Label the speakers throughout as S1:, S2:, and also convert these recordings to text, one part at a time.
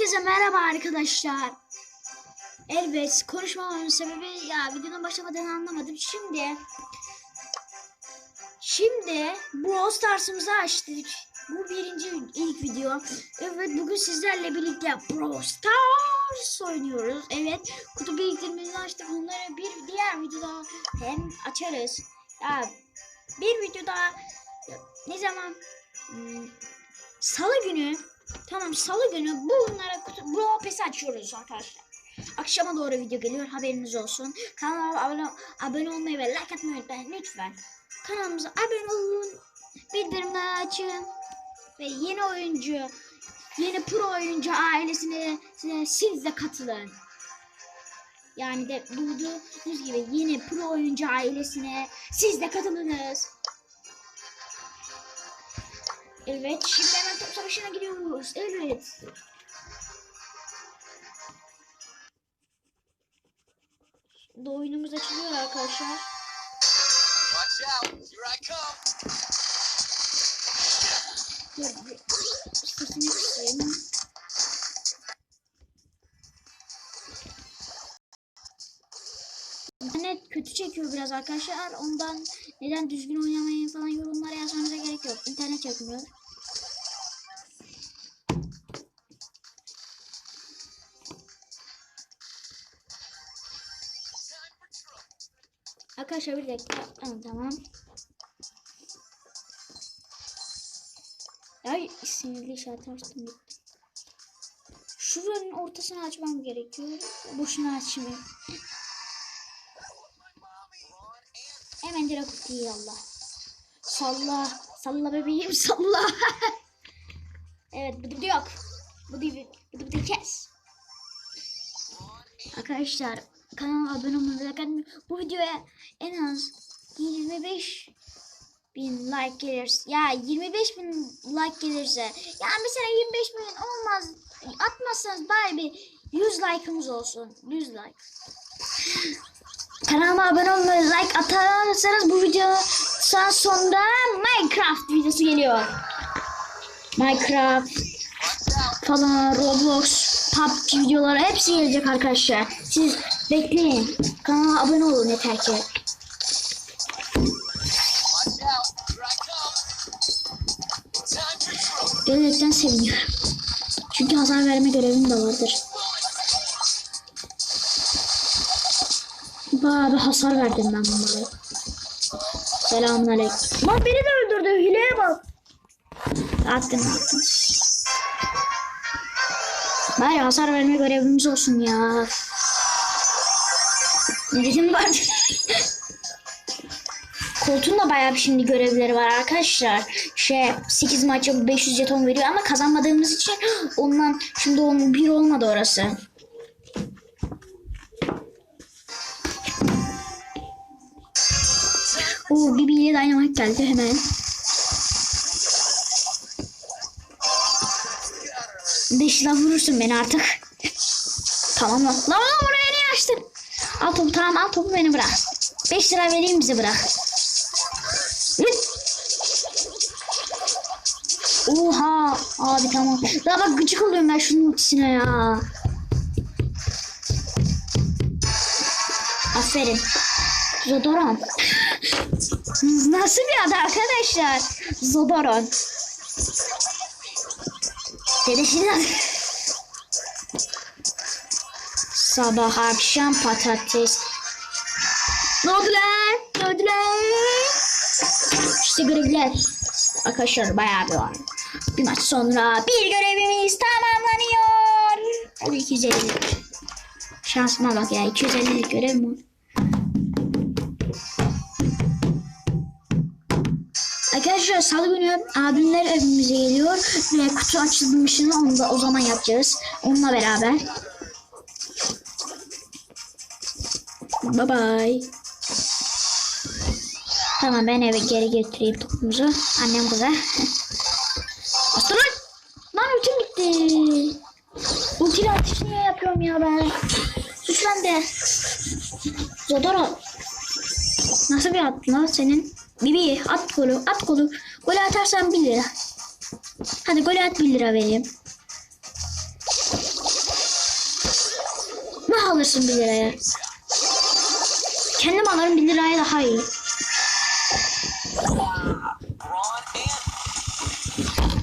S1: Herkese merhaba arkadaşlar. Evet konuşmamamın sebebi ya videonun başlamadığını anlamadım. Şimdi şimdi Brawl Stars'ımızı açtık. Bu birinci ilk video. Evet bugün sizlerle birlikte Brawl Stars oynuyoruz. Evet kutu biriktirmemizi açtık. Bunları bir diğer videoda hem açarız. Ya bir videoda ne zaman Hmm, Salı günü Tamam salı günü bunlara kutu Brawl Pass'i açıyoruz arkadaşlar. Akşama doğru video geliyor haberiniz olsun. Kanalıma abone, abone olmayı ve like atmayı unutmayın lütfen. Kanalımıza abone olun. Bildirimleri açın. Ve yeni oyuncu, yeni pro oyuncu ailesine siz de katılın. Yani de duyduğunuz gibi yeni pro oyuncu ailesine siz de katılınız. Evet, şimdi hemen top savaşına gidiyoruz. Evet. Şimdi oyunumuz açılıyor arkadaşlar.
S2: Watch out! Here I come!
S1: Sesini kısayım. İnternet kötü çekiyor biraz arkadaşlar. Ondan neden düzgün oynamayı falan yorumlara yazmanıza gerek yok. İnternet çekmiyor. Arkadaşlar bir dakika. Ha, tamam. Ay sinirli işaret açtım. Şuranın ortasını açmam gerekiyor. Boşuna açmıyorum. Direkt kutuyu yalla. Salla. Salla bebeğim salla. evet bıdı bıdı yok. Bıdı bıdı bıdı kes. Arkadaşlar kanalıma abone olmayı atmayı- Bu videoya en az 25 bin like gelirse ya 25 bin like gelirse ya mesela 25 bin olmaz atmazsanız bari bir 100 like'ımız olsun 100 like kanalıma abone olmayı like atarsanız bu videodan sonra Minecraft videosu geliyor Minecraft falan Roblox PUBG videoları hepsi gelecek arkadaşlar siz bekleyin kanala abone olun yeter ki. Gerçekten seviniyorum. Çünkü hasar verme görevim de vardır. Bayağı bir hasar verdim ben bunlara. Selamünaleyküm. Lan beni de öldürdü. Hileye bak. Attım attım. Bari hasar verme görevimiz olsun ya. Bizim var. Koltuğun da bayağı bir şimdi görevleri var arkadaşlar. Şey 8 maça 500 jeton veriyor ama kazanmadığımız için ondan şimdi onun bir olmadı orası. İle dynamite geldi hemen. Beş lira vurursun beni artık. Tamam lan. Lan lan oraya niye açtın? Al topu tamam al topu beni bırak. 5 lira vereyim bize bırak. Oha abi tamam. Daha bak gıcık oluyorum ben şunun ultisine ya. Aferin. Zodoran. Nasıl bir adı arkadaşlar? Zodoran. Dedesinin adı. Sabah akşam patates. Ne oldu lan? Ne oldu lan? İşte görevler. Arkadaşlar bayağı bir var. Bir maç sonra bir görevimiz tamamlanıyor. Hadi 250. Şansıma bak ya 250 görev mi? Arkadaşlar salı günü abimler evimize geliyor ve kutu açılmışını onu da o zaman yapacağız. Onunla beraber. Bye bye. Tamam ben eve geri götüreyim topumuzu. Annem kıza. Bastır lan. Ultim gitti. Ultili atış niye yapıyorum ya ben? Suç bende. Zodoro. Nasıl bir at lan senin? Bibi at golü at golü. Golü atarsan 1 lira. Hadi golü at 1 lira vereyim. alırsın 1 liraya. Kendim alırım 1 liraya daha iyi.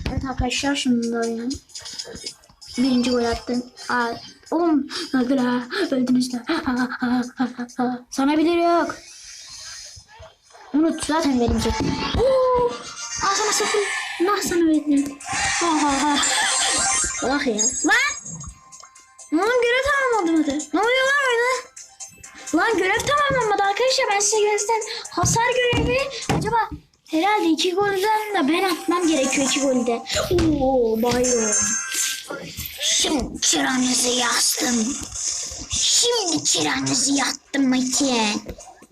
S1: Evet arkadaşlar şimdi oyun. Birinci gol attım. Aa, oğlum öldüler. Öldünüz de. Sana bilir yok. Unut zaten verimci. Oo, Aa sana sakın. Nah sana verdim. Ha ha ha. Bak ya. Lan. Oğlum görev tamamlanmadı. Ne oluyor lan öyle? Lan görev tamamlanmadı arkadaşlar. Ben size göstereyim. Hasar görevi. Acaba herhalde iki golden de ben atmam gerekiyor iki golde. Oo bayram. Şimdi kiranızı yastım. Şimdi kiranızı yattım Metin.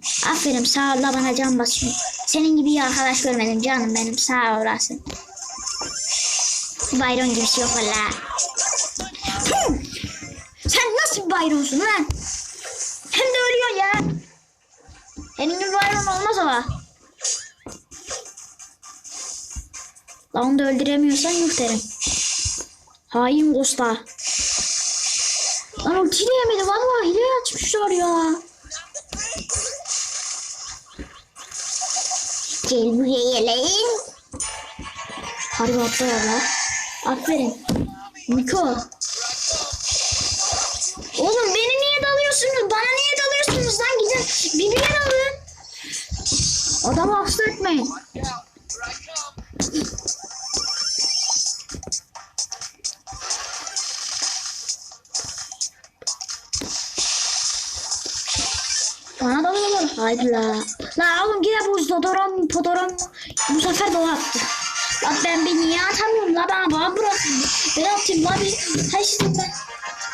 S1: Aferin sağ ol bana can basıyor. Senin gibi bir arkadaş görmedim canım benim sağ olasın. Bayron gibi şey yok valla. Sen nasıl bir bayronsun lan? Hem de ölüyor ya. Senin gibi bayron olmaz ama. Lan onu da öldüremiyorsan yok derim. Hain Gosta. Lan ultiyle yemedi. Valla hile açmışlar ya. Lan. Harbi atla ya. Aferin. Miko. Oğlum beni niye dalıyorsunuz? Bana niye dalıyorsunuz lan? Gidin bir bilen alın. Adamı hasta etmeyin. Bana dalıyorlar. Haydi la. La oğlum gide bu zodoran podoran bu sefer de o attı. Bak ben beni niye atamıyorum la bana bana bırakın. Ben atayım la bir. Her şeyden ben.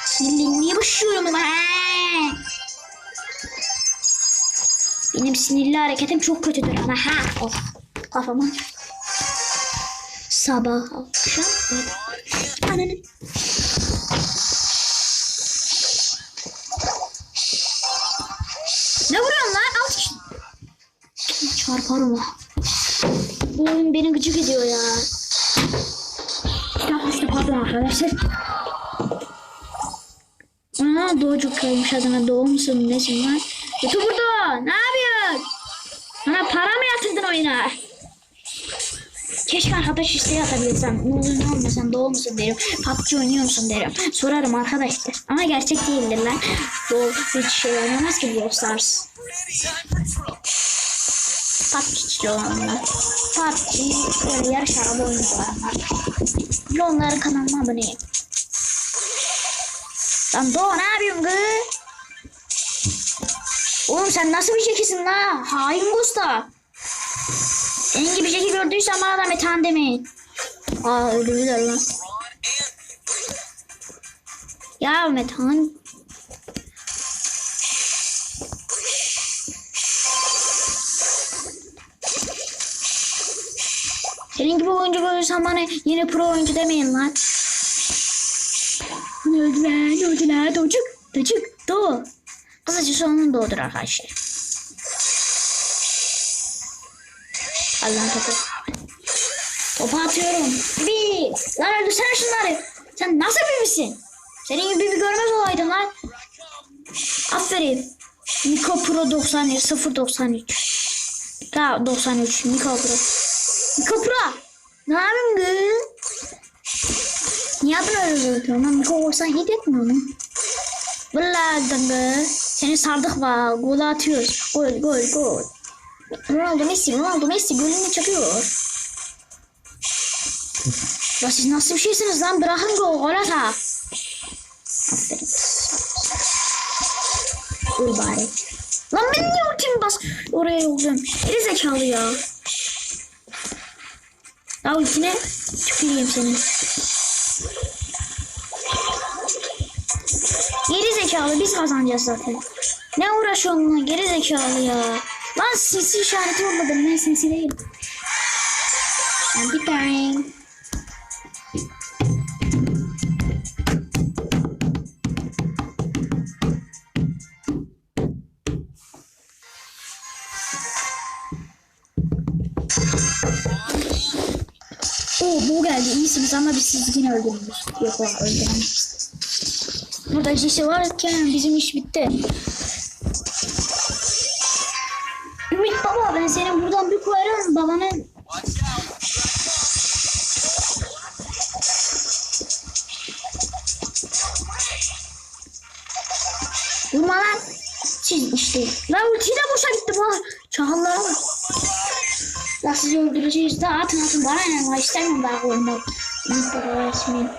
S1: Sinirlenmeye başlıyorum ama. he. Benim sinirli hareketim çok kötüdür ama ha. Oh. Kafama. Sabah akşam. Ananın. Çarparım. Bu oyun beni gıcık ediyor ya. Silah düştü pardon arkadaşlar. Aa doğucuk koymuş adına doğu musun nesin lan? Kötü. Ne yapıyorsun? Bana para mı yatırdın oyuna? Keşke arkadaş isteği atabilsem. Ne olur ne olmasam doğu musun derim. PUBG oynuyor musun derim. Sorarım arkadaşlar. Ama gerçek değildir lan. Doğu hiç şey oynamaz ki Brawl Stars. PUBG'li olanlar. PUBG böyle yarış araba oynuyorlar. Bir onların kanalına aboneyim. Lan Doğu ne yapıyorsun kız? Oğlum sen nasıl bir şekisin la? Hain Gusta. Senin gibi şeki gördüysem bana da metan demeyin. Aa öldürdüler lan. Ya metan. Senin gibi oyuncu görürsem bana yine pro oyuncu demeyin lan. Öldüler, öldüler, docuk, docuk, doğu. Kısacası onun doğudur arkadaşlar. Allah'ın topu. Topu atıyorum. Bir. Lan öldürsene şunları. Sen nasıl birisin? Senin gibi bir görmez olaydın lan. Aferin. Miko Pro 93 093. Daha 93 Miko Pro. Miko Pro. Ne yapıyorsun kız? Niye adını öyle uzatıyorum lan? Olsan hit etmiyor mu? Vallahi dangı. Seni sardık var. Gol atıyoruz. Gol gol gol. Ronaldo Messi, Ronaldo Messi golünü çakıyor. Ya siz nasıl bir şeysiniz lan? Bırakın gol, gol ata. Aferin. Öl bari. Lan ben niye ultimi bas oraya yolluyorum? Geri zekalı ya. Ya ultine tüküreyim seni. Geri zekalı biz kazanacağız zaten. Ne uğraşıyorsun lan geri zekalı ya. Lan sinsi işareti yolladım ben sinsi değilim. Ben bir tane. İyisiniz ama biz sizi yine öldürürüz. Yok o öldüremeyiz. Burada Jesse varken bizim iş bitti. Ümit baba ben seni buradan bir koyarım babanın. Vurma lan. Siz işte. Lan ulti de boşa gitti bu. Çakallara bak. La sizi öldüreceğiz de atın atın bana ne var istemiyorum daha oynamak. Ümit baba resmin.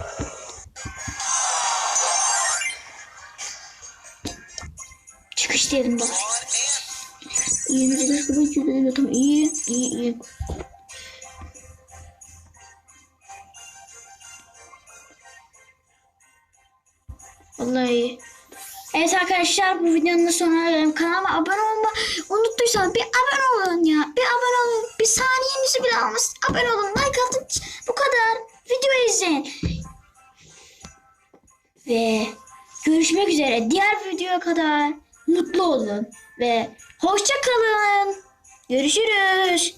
S1: Çıkış dedim bak. İyi bir de şurada gidiyor. Tamam iyi iyi iyi. Vallahi iyi. Evet arkadaşlar bu videonun da sonuna gelelim. Kanalıma abone olma unuttuysanız bir abone olun ya. Bir abone olun. Bir saniyenizi bile almasın. Abone olun. Like atın. Bu kadar. Video izleyin. Ve görüşmek üzere. Diğer videoya kadar mutlu olun. Ve hoşça kalın. Görüşürüz.